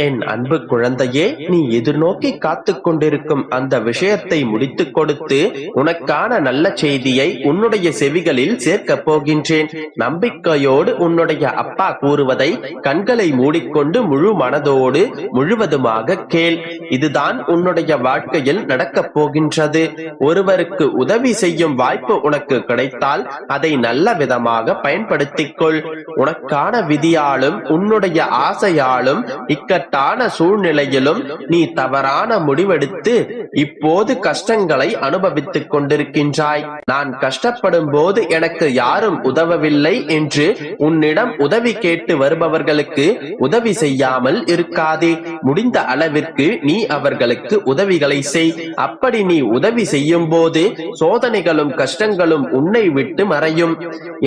என் அன்பு குழந்தையே நீ எதிர்நோக்கி காத்து கொண்டிருக்கும் அந்த விஷயத்தை முடித்துக் கொடுத்து உனக்கான நல்ல செய்தியை உன்னுடைய செவிகளில் சேர்க்கப் போகின்றேன். நம்பிக்கையோடு உன்னுடைய அப்பா கூறுவதை கண்களை மூடிக்கொண்டு முழு மனதோடு முழுவதுமாக கேள். இதுதான் உன்னுடைய வாழ்க்கையில் நடக்கப் போகின்றது. ஒருவருக்கு உதவி செய்யும் வாய்ப்பு உனக்கு கிடைத்தால் அதை நல்ல விதமாக பயன்படுத்திக் கொள். உனக்கான விதியாலும் உன்னுடைய ஆசையாலும் இக்கட்டான சூழ்நிலையிலும் நீ தவறான முடிவெடுத்து இப்போது கஷ்டங்களை அனுபவித்துக் கொண்டிருக்கின்றாய். நான் கஷ்டப்படும் போது எனக்கு யாரும் உதவவில்லை என்று உன்னிடம் உதவி கேட்டு வருபவர்களுக்கு உதவி செய்யாமல் இருக்காதே. முடிந்த அளவிற்கு நீ அவர்களுக்கு உதவிகளை செய். அப்படி நீ உதவி செய்யும் போது சோதனைகளும் கஷ்டங்களும் உன்னை விட்டு மறையும்.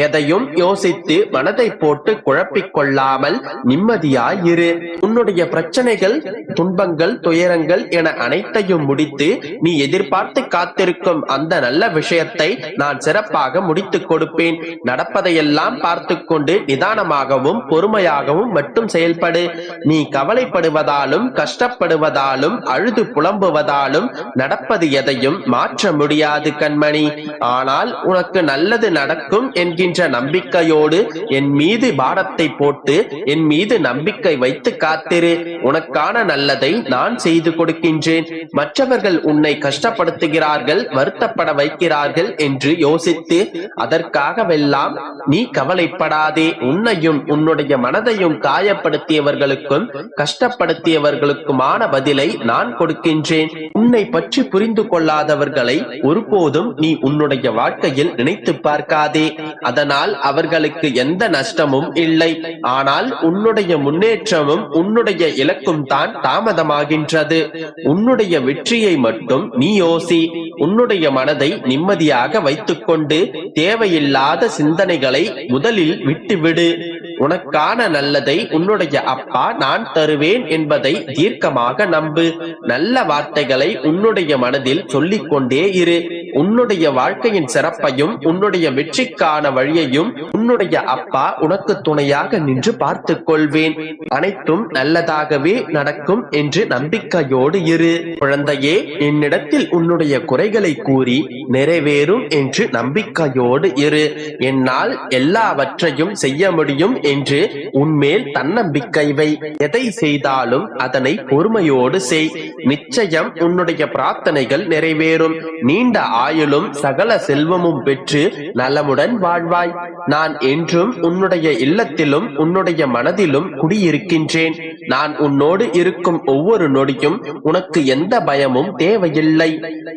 எதையும் யோசித்து மனதை போட்டு குழப்பிக் கொள்ளாமல் நிம்மதியாயிரு. உன்னுடைய பிரச்சனைகள் துன்பங்கள் துயரங்கள் என அனைத்தையும் முடித்து நீ எதிர்பார்த்து காத்திருக்கும் அந்த நல்ல விஷயத்தை நான் சிறப்பாக முடித்துக் கொடுப்பேன். நடப்பதையெல்லாம் பார்த்து கொண்டு நிதானமாகவும் பொறுமையாகவும் மட்டும் செயல்படு. நீ கவலைப்படுவதாலும் கஷ்டப்படுவதாலும் அழுது புலம்புவதாலும் நடப்பது எதையும் மாற்ற முடியாது கண்மணி. ஆனால் உனக்கு நல்லது நடக்கும் என்கின்ற நம்பிக்கையோடு என் மீது பாரத்தை போட்டு என் மீது நம்பிக்கை வைத்து காத்திரு. உனக்கான நல்லதை நான் செய்து கொடுக்கின்றேன். மற்றவர்கள் உன்னை கஷ்டப்படுத்துகிறார்கள் வருத்தப்பட வைக்கிறார்கள் என்று யோசித்து அதற்காகவெல்லாம் நீ கவலைப்படாதே. உன்னையும் உன்னுடைய மனதையும் காயப்படுத்தியவர்களுக்கும் கஷ்டப்படுத்தியவர்களுக்குமான பதிலை நான் கொடுக்கின்றேன். உன்னை பற்றி புரிந்து கொள்ளாதவர்களை ஒருபோதும் நீ உன்னுடைய வாழ்க்கையில் நினைத்து பார்க்காதே. அதனால் அவர்களுக்கு எந்த நஷ்டமும் இல்லை. ஆனால் உன்னுடைய முன்னேற்றமும் உன்னுடைய இலக்கும் தான் தாமதமாகின்றது. உன்னுடைய வெற்றியை மட்டும் நீ யோசி. உன்னுடைய மனதை நிம்மதியாக வைத்துக்கொண்டு தேவையில்லாத சிந்தனைகளை முதலில் விட்டுவிடு. உனக்கான நல்லதை உன்னுடைய அப்பா நான் தருவேன் என்பதை தீர்க்கமாக நம்பு. நல்ல வார்த்தைகளை உன்னுடைய மனதில் சொல்லிக்கொண்டே இரு. உன்னுடைய வாழ்க்கையின் சிறப்பையும் உன்னுடைய வெற்றிக்கான வழியையும் உன்னுடைய அப்பா உனக்கு துணையாக நின்று பார்த்து கொள்வேன். அனைத்தும் நல்லதாகவே நடக்கும் என்று நம்பிக்கையோடு இரு. குழந்தையே என்னிடத்தில் உன்னுடைய குறைகளை கூறி நிறைவேறும் என்று நம்பிக்கையோடு இரு. என்னால் எல்லாவற்றையும் செய்ய முடியும் என்று உன்மேல் தன்னம்பிக்கை வை. எதை செய்தாலும் அதனை பொறுமையோடு செய். நிச்சயம் உன்னுடைய பிரார்த்தனைகள் நிறைவேறும். நீண்ட ஆயுளும் சகல செல்வமும் பெற்று நலமுடன் வாழ்வாய். நான் என்றும் உன்னுடைய இல்லத்திலும் உன்னுடைய மனதிலும் குடியிருக்கின்றேன். நான் உன்னோடு இருக்கும் ஒவ்வொரு நொடியும் உனக்கு எந்த பயமும் தேவையில்லை.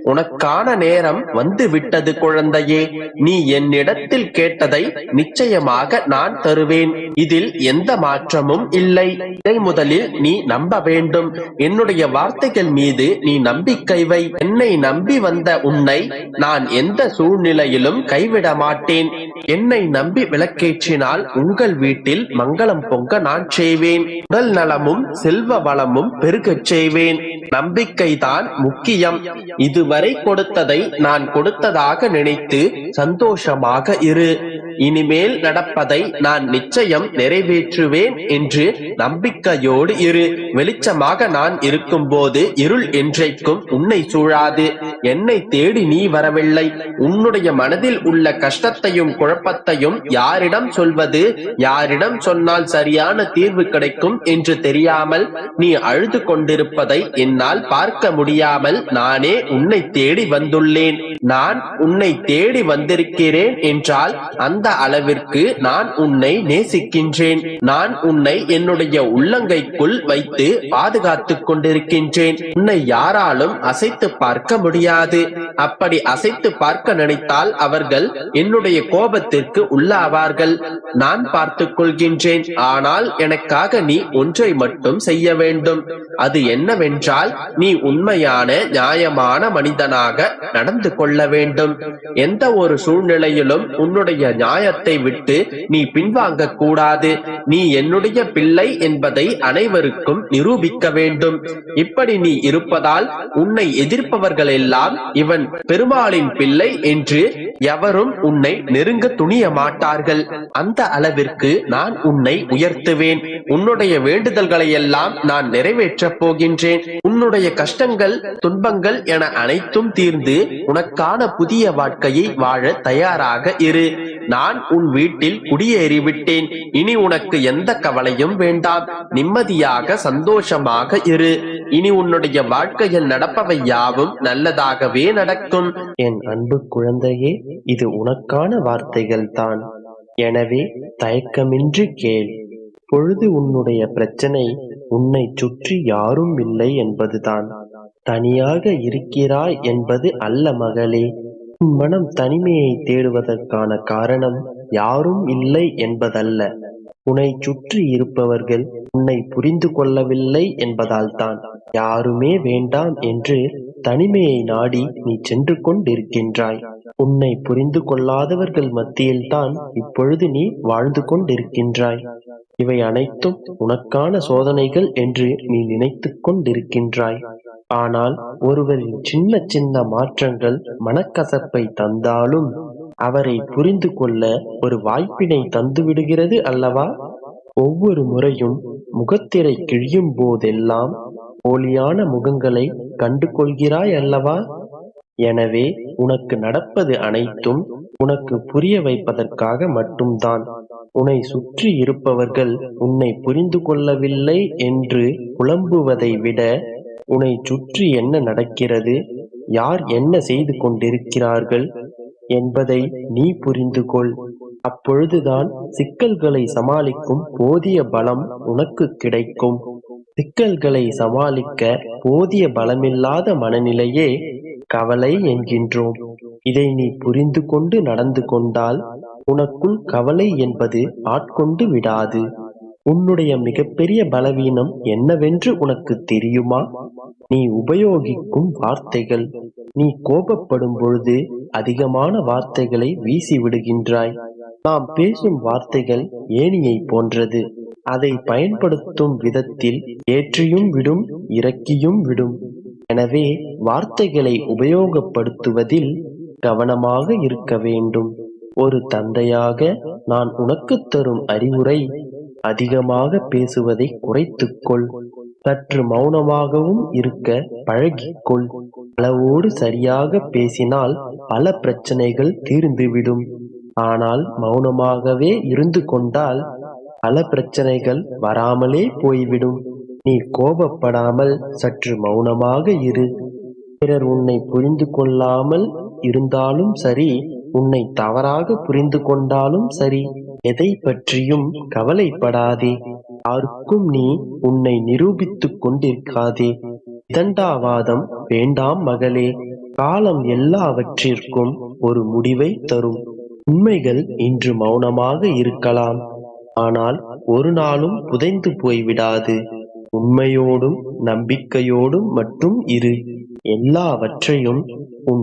உனக்கான நேரம் வந்து விட்டது குழந்தையே. நீ என்னிடத்தில் கேட்டதை நிச்சயமாக நான் தருவேன். இதில் எந்த மாற்றமும் இல்லை. இதை முதலில் நீ நம்ப வேண்டும். என்னுடைய வார்த்தைகள் மீது நீ நம்பிக்கை வை. என்னை நம்பி வந்த உன்னை நான் எந்த சூழ்நிலையிலும் கைவிட மாட்டேன் என்னை நம்பி விளக்கேற்றினால் உங்கள் வீட்டில் மங்களம் பொங்க நான் செய்வேன். உடல் நலமும் செல்வ வளமும் பெருகச் செய்வேன். நம்பிக்கைதான் முக்கியம். இதுவரை கொடுத்ததை நான் கொடுத்ததாக நினைத்து சந்தோஷமாக இரு. இனிமேல் நடப்பதை நான் நிச்சயம் நிறைவேற்றுவேன் என்று நம்பிக்கையோடு இரு. வெளிச்சமாக நான் இருக்கும்போது இருள் என்றைக்கும் உன்னை சூழாது. என்னை தேடி நீ வரவில்லை. உன்னுடைய மனதில் உள்ள கஷ்டத்தையும் குழப்பத்தையும் யாரிடம் சொல்வது? யாரிடம் சொன்னால் சரியான தீர்வு கிடைக்கும் என்று தெரியாமல் நீ அழுது கொண்டிருப்பதை என்னால் பார்க்க முடியாமல் நானே உன்னை தேடி வந்துள்ளேன். நான் உன்னை தேடி வந்திருக்கிறேன் என்றால் அந்த அளவிற்கு நான் உன்னை நேசிக்கின்றேன். நான் உன்னை என்னுடைய உள்ளங்கைக்குள் வைத்து பாதுகாத்துக் கொண்டிருக்கின்றேன். உன்னை யாராலும் அசைத்து பார்க்க முடியாது. முடியாது. அப்படி அசைத்து பார்க்க நினைத்தால் அவர்கள் என்னுடைய கோபத்திற்கு உள்ளாவார்கள். நான் பார்த்துக் கொள்கின்றேன். ஆனால் எனக்காக நீ ஒன்றை மட்டும் செய்ய வேண்டும். அது என்னவென்றால் நீ உண்மையான நியாயமான மனிதனாக நடந்து கொள்ள வேண்டும். எந்த ஒரு சூழ்நிலையிலும் உன்னுடைய நியாயத்தை விட்டு நீ பின்வாங்க கூடாது. நீ என்னுடைய பிள்ளை என்பதை அனைவருக்கும் நிரூபிக்க வேண்டும். இப்படி நீ இருப்பதால் உன்னை எதிர்ப்பவர்கள் எல்லாம் எல்லாம் இவன் பெருமாளின் பிள்ளை என்று எவரும் உன்னை நெருங்க துணிய மாட்டார்கள் அந்த அளவிற்கு நான் உன்னை உயர்த்துவேன். உன்னுடைய வேண்டுதல்களை எல்லாம் நான் நிறைவேற்றப் போகின்றேன். உன்னுடைய கஷ்டங்கள் துன்பங்கள் என அனைத்தும் தீர்ந்து உனக்கான புதிய வாழ்க்கையை வாழ தயாராக இரு. நான் உன் வீட்டில் குடியேறிவிட்டேன். இனி உனக்கு எந்த கவலையும் வேண்டாம். நிம்மதியாக சந்தோஷமாக இரு. இனி உன்னுடைய வாழ்க்கையில் நடப்பவை யாவும் நல்லதாகவே நடக்கும். என் அன்பு குழந்தையே இது உனக்கான வார்த்தைகள் தான். எனவே தயக்கமின்றி கேள். பொழுது உன்னுடைய பிரச்சனை உன்னை சுற்றி யாரும் இல்லை என்பதுதான். தனியாக இருக்கிறாய் என்பது அல்ல மகளே. உன் மனம் தனிமையை தேடுவதற்கான காரணம் யாரும் இல்லை என்பதல்ல. உன்னை சுற்றி இருப்பவர்கள் உன்னை புரிந்து கொள்ளவில்லை என்பதால்தான். யாருமே வேண்டாம் என்று தனிமையை நாடி நீ சென்று கொண்டிருக்கின்றாய். உன்னை புரிந்து கொள்ளாதவர்கள் மத்தியில்தான் இப்பொழுது நீ வாழ்ந்து கொண்டிருக்கின்றாய். இவை அனைத்தும் உனக்கான சோதனைகள் என்று நீ நினைத்துக் கொண்டிருக்கின்றாய். ஆனால் ஒருவரின் சின்ன சின்ன மாற்றங்கள் மனக்கசப்பை தந்தாலும் அவரை புரிந்து கொள்ள ஒரு வாய்ப்பினை தந்துவிடுகிறது அல்லவா? ஒவ்வொரு முறையும் முகத்திரை கிழியும் போதெல்லாம் போலியான முகங்களை கண்டு கொள்கிறாய் அல்லவா? எனவே உனக்கு நடப்பது அனைத்தும் உனக்கு புரிய வைப்பதற்காக மட்டும்தான். உன்னை சுற்றி இருப்பவர்கள் உன்னை புரிந்து கொள்ளவில்லை என்று புலம்புவதை விட உன்னை சுற்றி என்ன நடக்கிறது? யார் என்ன செய்து கொண்டிருக்கிறார்கள்? என்பதை நீ புரிந்து கொள் அப்பொழுதுதான் சிக்கல்களை சமாளிக்கும் போதிய பலம் உனக்கு கிடைக்கும். சிக்கல்களை சமாளிக்க போதிய பலமில்லாத மனநிலையே கவலை என்கின்றோம். இதை நீ புரிந்து கொண்டு நடந்து கொண்டால் உனக்குள் கவலை என்பது ஆட்கொண்டு விடாது. உன்னுடைய மிகப்பெரிய பலவீனம் என்னவென்று உனக்கு தெரியுமா? நீ உபயோகிக்கும் வார்த்தைகள். நீ கோபப்படும் பொழுது அதிகமான வார்த்தைகளை வீசி விடுகின்றாய். நாம் பேசும் வார்த்தைகள் ஏணியை போன்றது. அதை பயன்படுத்தும் விதத்தில் ஏற்றியும் விடும் இறக்கியும் விடும். எனவே வார்த்தைகளை உபயோகப்படுத்துவதில் கவனமாக இருக்க வேண்டும். ஒரு தந்தையாக நான் உனக்கு தரும் அறிவுரை அதிகமாக பேசுவதை குறைத்துக்கொள். சற்று மௌனமாகவும் இருக்க பழகிக்கொள். அளவோடு சரியாக பேசினால் பல பிரச்சனைகள் தீர்ந்துவிடும். ஆனால் மௌனமாகவே இருந்து கொண்டால் பல பிரச்சனைகள் வராமலே போய்விடும். நீ கோபப்படாமல் சற்று மௌனமாக இரு. பிறர் உன்னை புரிந்து கொள்ளாமல் இருந்தாலும் சரி உன்னை தவறாக புரிந்து கொண்டாலும் சரி எதை பற்றியும் கவலைப்படாதே. யாருக்கும் நீ உன்னை நிரூபித்துக் கொண்டிருக்காதே. விதண்டாவாதம் வேண்டாம் மகளே. காலம் எல்லாவற்றிற்கும் ஒரு முடிவை தரும். உண்மைகள் இன்று மௌனமாக இருக்கலாம். ஆனால் ஒரு நாளும் புதைந்து போய்விடாது. உண்மையோடும் நம்பிக்கையோடும் மட்டும் இரு. எல்லாவற்றையும் உன்